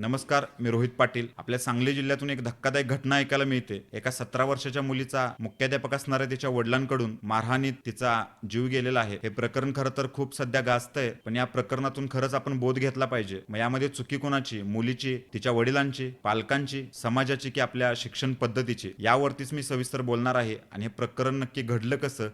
नमस्कार मी रोहित पाटील. आपल्या सांगली जिल्ह्यातून एक धक्कादायक घटना ऐकायला मिळते. एका सतरा वर्षाच्या मुलीचा मुख्याध्यापक असणाऱ्या तिच्या वडिलांकडून मारहाणीत तिचा जीव गेलेला आहे. हे प्रकरण खरं तर खूप सध्या गाजतंय पण या प्रकरणातून खरंच आपण बोध घेतला पाहिजे. मग यामध्ये चुकी कोणाची? मुलीची तिच्या वडिलांची पालकांची समाजाची की आपल्या शिक्षण पद्धतीची? यावरतीच मी सविस्तर बोलणार आहे. आणि हे प्रकरण नक्की घडलं कसं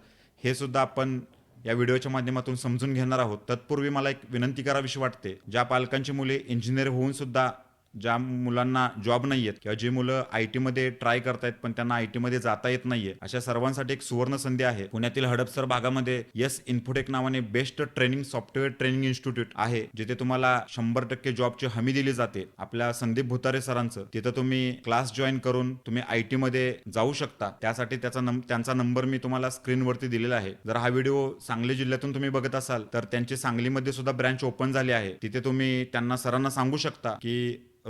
हे सुद्धा आपण या व्हिडिओच्या माध्यमातून समजून घेणार आहोत. तत्पूर्वी मला एक विनंती करावीशी वाटते. ज्या पालकांची मुले इंजिनियर होऊन सुद्धा ज्या मुलांना जॉब नाही आहेत किंवा जी मुलं आय टीमध्ये ट्राय करतायत पण त्यांना आय टीमध्ये जाता येत नाहीये अशा सर्वांसाठी एक सुवर्ण संधी आहे. पुण्यातील हडपसर भागामध्ये यस इन्फोटेक नावाने best training software training institute आहे जिथे तुम्हाला शंभर टक्के जॉबची हमी दिली जाते. आपल्या संदीप भुतारे सरांचं तिथं तुम्ही क्लास जॉईन करून तुम्ही आय टी मध्ये जाऊ शकता. त्यासाठी त्याचा त्यांचा नंबर मी तुम्हाला स्क्रीनवरती दिलेला आहे. जर हा व्हिडिओ सांगली जिल्ह्यातून तुम्ही बघत असाल तर त्यांची सांगलीमध्ये सुद्धा ब्रँच ओपन झाली आहे. तिथे तुम्ही त्यांना सरांना सांगू शकता की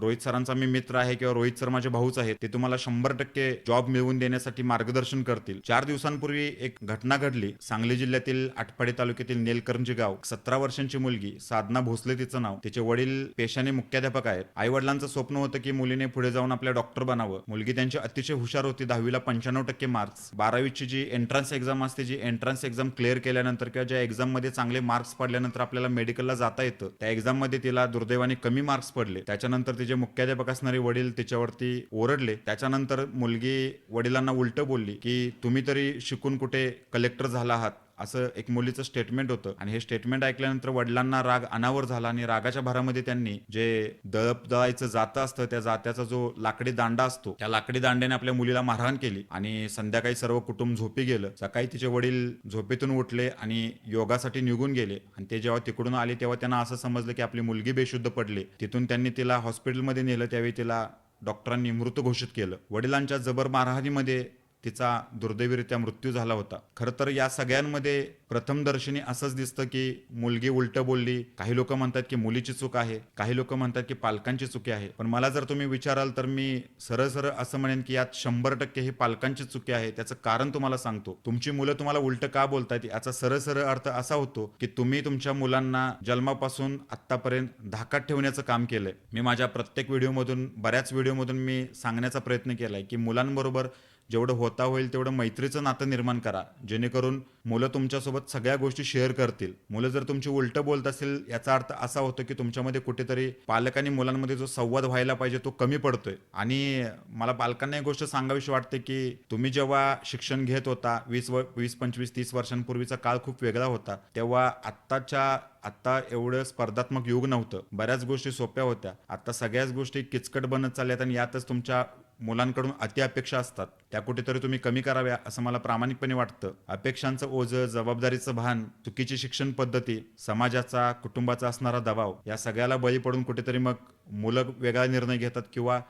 रोहित सरांचा मी मित्र आहे किंवा रोहित सर माझे भाऊच आहेत ते तुम्हाला शंभर टक्के जॉब मिळवून देण्यासाठी मार्गदर्शन करतील. चार दिवसांपूर्वी एक घटना घडली. सांगली जिल्ह्यातील आटपाडी तालुक्यातील नेलकरंजी गाव. सतरा वर्षांची मुलगी साधना भोसले तिचं नाव. तिचे वडील पेशाने मुख्याध्यापक आहेत. आई वडिलांचं स्वप्न होतं की मुलीने पुढे जाऊन आपल्या डॉक्टर बनावं. मुलगी त्यांची अतिशय हुशार होती दहावीला पंच्याण्णव टक्के मार्क्स बारावीची जी एंट्रन्स एक्झाम असते जी एंट्रन्स एक्झाम क्लिअर केल्यानंतर किंवा ज्या एक्झाममध्ये चांगले मार्क्स पडल्यानंतर आपल्याला मेडिकलला जाता येतं त्या एक्झाममध्ये तिला दुर्दैवाने कमी मार्क्स पडले. त्याच्यानंतर तिचे मुख्याध्यापक असणारे वडील तिच्यावरती ओरडले त्याच्यानंतर मुलगी वडिलांना उलट बोलली की तुम्ही तरी शिकून कुठे कलेक्टर झाला आहात? असं एक मुलीचं स्टेटमेंट होतं. आणि हे स्टेटमेंट ऐकल्यानंतर वडिलांना राग अनावर झाला आणि रागाच्या भरामध्ये त्यांनी जे दळप दळायचं जातं असतं त्या जात्याचा जो लाकडी दांडा असतो त्या लाकडी दांड्याने आपल्या मुलीला मारहाण केली आणि संध्याकाळी सर्व कुटुंब झोपी गेलं. सकाळी तिचे वडील झोपेतून उठले आणि योगासाठी निघून गेले. आणि ते जेव्हा तिकडून आले तेव्हा त्यांना असं समजलं की आपली मुलगी बेशुद्ध पडली. तिथून त्यांनी तिला हॉस्पिटलमध्ये नेलं. त्यावेळी तिला डॉक्टरांनी मृत घोषित केलं. वडिलांच्या जबर मारहाणीमध्ये तिचा दुर्दैवीरित्या मृत्यू झाला होता. खरं तर या सगळ्यांमध्ये प्रथमदर्शनी असंच दिसतं की मुलगी उलट बोलली. काही लोक म्हणतात की मुलीची चूक आहे. काही लोक म्हणतात की पालकांची चुकी आहे. पण मला जर तुम्ही विचाराल तर मी सरळ सरळ असं म्हणेन की यात शंभर टक्के ही पालकांची चुकी आहे. त्याचं कारण तुम्हाला सांगतो. तुमची मुलं तुम्हाला उलट का बोलतात याचा सरळ सरळ अर्थ असा होतो की तुम्ही तुमच्या मुलांना जन्मापासून आतापर्यंत धाकात ठेवण्याचं काम केलंय. मी माझ्या प्रत्येक व्हिडिओमधून बऱ्याच व्हिडिओमधून मी सांगण्याचा प्रयत्न केलाय की मुलांबरोबर जेवढं होता होईल तेवढं मैत्रीचं नातं निर्माण करा. जेणेकरून मुलं तुमच्यासोबत सगळ्या गोष्टी शेअर करतील. मुलं जर तुमची उलटं बोलत असेल याचा अर्थ असा होतो की तुमच्यामध्ये कुठेतरी पालक आणि मुलांमध्ये जो संवाद व्हायला पाहिजे तो कमी पडतोय. आणि मला पालकांना एक गोष्ट सांगावीशी वाटते की तुम्ही जेव्हा शिक्षण घेत होता वीस व वीस पंचवीस तीस वर्षांपूर्वीचा काळ खूप वेगळा होता तेव्हा आत्ताच्या आता एवढं स्पर्धात्मक युग नव्हतं. बऱ्याच गोष्टी सोप्या होत्या. आता सगळ्याच गोष्टी किचकट बनत चालल्यात आणि यातच तुमच्या मुलांकडून अति अपेक्षा असतात. त्या कुठेतरी तुम्ही कमी कराव्या असं मला प्रामाणिकपणे वाटतं. अपेक्षांचं ओझं जबाबदारीचं भान चुकीची शिक्षण पद्धती समाजाचा कुटुंबाचा असणारा दबाव या सगळ्याला बळी पडून कुठेतरी मग मुलं वेगळा निर्णय घेतात किंवा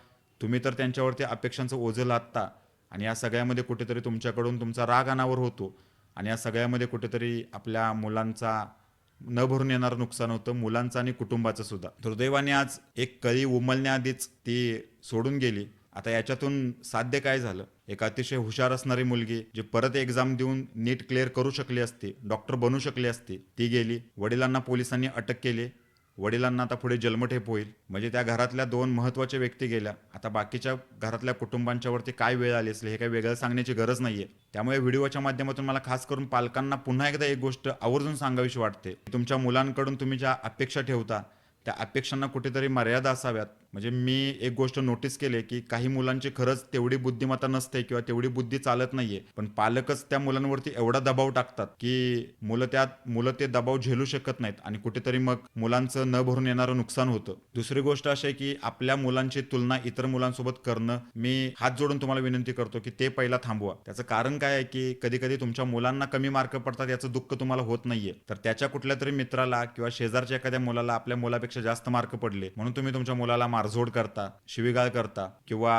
तुम्ही तर त्यांच्यावरती अपेक्षांचं ओझं लादता आणि या सगळ्यामध्ये कुठेतरी तुमच्याकडून तुमचा राग अनावर होतो आणि या सगळ्यामध्ये कुठेतरी आपल्या मुलांचा न भरून येणारं नुकसान होतं मुलांचं आणि कुटुंबाचं सुद्धा. दुर्दैवाने आज एक कळी उमलण्याआधीच ती सोडून गेली. आता याच्यातून साध्य काय झालं? एक अतिशय हुशार असणारी मुलगी जी परत एक्झाम देऊन नीट क्लिअर करू शकली असती डॉक्टर बनू शकली असती ती गेली. वडिलांना पोलिसांनी अटक केली. वडिलांना आता पुढे जन्मठेप होईल. म्हणजे त्या घरातल्या दोन महत्त्वाच्या व्यक्ती गेल्या. आता बाकीच्या घरातल्या कुटुंबांच्यावरती काय वेळ आली असेल हे काही वेगळं सांगण्याची गरज नाहीये. त्यामुळे व्हिडिओच्या माध्यमातून मला खास करून पालकांना पुन्हा एकदा एक गोष्ट आवर्जून सांगावीशी वाटते. तुमच्या मुलांकडून तुम्ही ज्या अपेक्षा ठेवता त्या अपेक्षांना कुठेतरी मर्यादा असाव्यात. म्हणजे मी एक गोष्ट नोटीस केली की काही मुलांची खरंच तेवढी बुद्धिमत्ता नसते किंवा तेवढी बुद्धी चालत नाहीये. पण पालकच त्या मुलांवरती एवढा दबाव टाकतात की मुलं त्यात मुलं ते दबाव झेलू शकत नाहीत आणि कुठेतरी मग मुलांचं न भरून येणारं नुकसान होतं. दुसरी गोष्ट अशी आहे की आपल्या मुलांची तुलना इतर मुलांसोबत करणं मी हात जोडून तुम्हाला विनंती करतो की ते पहिला थांबवा. त्याचं कारण काय आहे की कधी कधी तुमच्या मुलांना कमी मार्क पडतात याचं दुःख तुम्हाला होत नाहीये. तर त्याच्या कुठल्या तरी मित्राला किंवा शेजारच्या एखाद्या मुलाला आपल्या मुलापेक्षा जास्त मार्क पडले म्हणून तुम्ही तुमच्या मुलाला मार मारझोड करता शिवीगाळ करता किंवा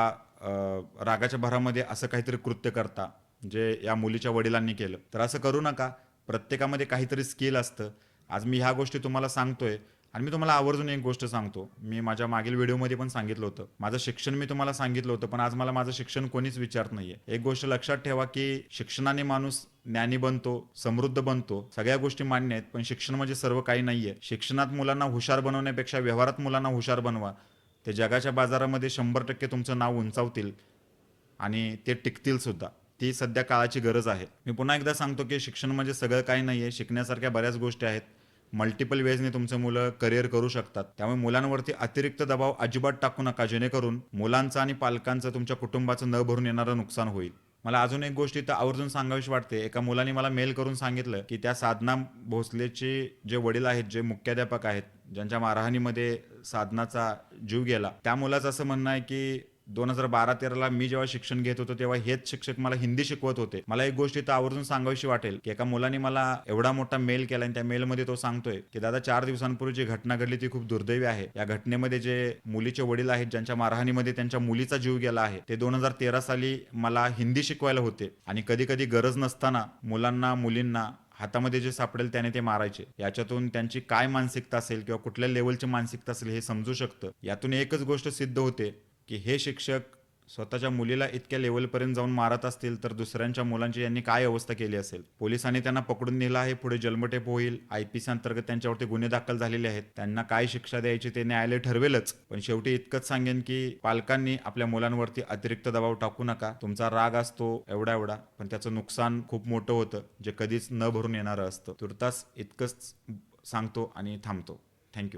रागाच्या भरामध्ये असं काहीतरी कृत्य करता जे या मुलीच्या वडिलांनी केलं. तर असं करू नका. प्रत्येकामध्ये काहीतरी स्किल असतं. आज मी ह्या गोष्टी तुम्हाला सांगतोय आणि मी तुम्हाला आवर्जून एक गोष्ट सांगतो. मी माझ्या मागील व्हिडिओमध्ये पण सांगितलं होतं. माझं शिक्षण मी तुम्हाला सांगितलं होतं पण आज मला माझं शिक्षण कोणीच विचारत नाहीये. एक गोष्ट लक्षात ठेवा की शिक्षणाने माणूस ज्ञानी बनतो समृद्ध बनतो. सगळ्या गोष्टी मान्य आहेत पण शिक्षण म्हणजे सर्व काही नाहीये. शिक्षणात मुलांना हुशार बनवण्यापेक्षा व्यवहारात मुलांना हुशार बनवा. ते जगाच्या बाजारामध्ये शंभर टक्के तुमचं नाव उंचावतील आणि ते टिकतील सुद्धा. ती सध्या काळाची गरज आहे. मी पुन्हा एकदा सांगतो की शिक्षण म्हणजे सगळं काही नाही आहे शिकण्यासारख्या बऱ्याच गोष्टी आहेत. मल्टिपल वेजने तुमचं मुलं करिअर करू शकतात. त्यामुळे मुलांवरती अतिरिक्त दबाव अजिबात टाकू नका. जेणेकरून मुलांचं आणि पालकांचं तुमच्या कुटुंबाचं न भरून येणारं नुकसान होईल. मला अजून एक गोष्ट इथं आवर्जून सांगावीशी वाटते. एका मुलाने मला मेल करून सांगितलं की त्या साधना भोसलेचे जे वडील आहेत जे मुख्याध्यापक आहेत ज्यांच्या मारहाणीमध्ये साधनाचा जीव गेला त्या मुलाचं असं म्हणणं आहे की दोन हजार बारा तेराला मी जेव्हा शिक्षण घेत होतो तेव्हा हेच शिक्षक मला हिंदी शिकवत होते. मला एक गोष्ट इथं आवर्जून सांगावीशी वाटेल की एका मुलाने मला एवढा मोठा मेल केला आणि त्या मेलमध्ये तो सांगतोय की दादा चार दिवसांपूर्वी जी घटना घडली ती खूप दुर्दैवी आहे. या घटनेमध्ये जे मुलीचे वडील आहेत ज्यांच्या मारहाणीमध्ये त्यांच्या मुलीचा जीव गेला आहे ते दोन हजार तेरा साली मला हिंदी शिकवायला होते. आणि कधी कधी गरज नसताना मुलांना मुलींना हातामध्ये जे सापडेल त्याने ते मारायचे. याच्यातून त्यांची काय मानसिकता असेल किंवा कुठल्या लेवलची मानसिकता असेल हे समजू शकतं. यातून एकच गोष्ट सिद्ध होते की हे शिक्षक स्वतःच्या मुलीला इतक्या लेवलपर्यंत जाऊन मारत असतील तर दुसऱ्यांच्या मुलांची यांनी काय अवस्था केली असेल? पोलिसांनी त्यांना पकडून नेलं आहे पुढे जन्मटेप होईल आय पी सी अंतर्गत त्यांच्यावरती गुन्हे दाखल झालेले आहेत. त्यांना काय शिक्षा द्यायची ते न्यायालय ठरवेलच. पण शेवटी इतकंच सांगेन की पालकांनी आपल्या मुलांवरती अतिरिक्त दबाव टाकू नका. तुमचा राग असतो एवढा एवढा पण त्याचं नुकसान खूप मोठं होतं जे कधीच न भरून येणारं असतं. तुर्तास इतकंच सांगतो आणि थांबतो. थँक्यू